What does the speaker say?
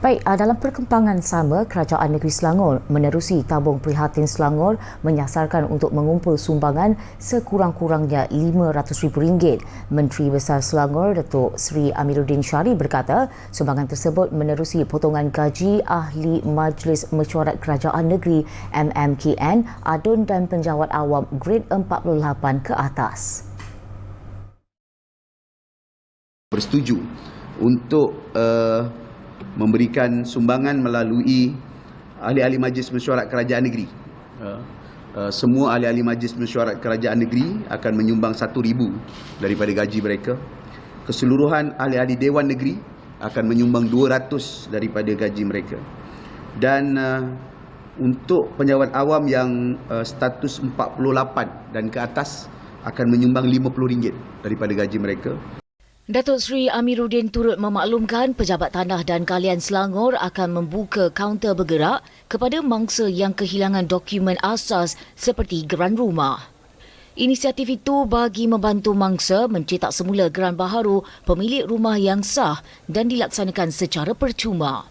Baik, ah, dalam perkembangan sama, Kerajaan Negeri Selangor menerusi tabung prihatin Selangor menyasarkan untuk mengumpul sumbangan sekurang-kurangnya RM500,000. Menteri Besar Selangor, Datuk Seri Amiruddin Syari berkata, sumbangan tersebut menerusi potongan gaji Ahli Majlis Mesyuarat Kerajaan Negeri MMKN, adun dan penjawat awam grade 48 ke atas. bersetuju untuk uh, memberikan sumbangan melalui ahli-ahli majlis mesyuarat kerajaan negeri. Uh, uh, semua ahli-ahli majlis mesyuarat kerajaan negeri akan menyumbang RM1,000 daripada gaji mereka. Keseluruhan ahli-ahli dewan negeri akan menyumbang RM200 daripada gaji mereka. Dan uh, untuk penjawat awam yang uh, status 48 dan ke atas akan menyumbang RM50 daripada gaji mereka. Datuk Seri Amiruddin turut memaklumkan pejabat tanah dan kalian Selangor akan membuka kaunter bergerak kepada mangsa yang kehilangan dokumen asas seperti geran rumah. Inisiatif itu bagi membantu mangsa mencetak semula geran baharu pemilik rumah yang sah dan dilaksanakan secara percuma.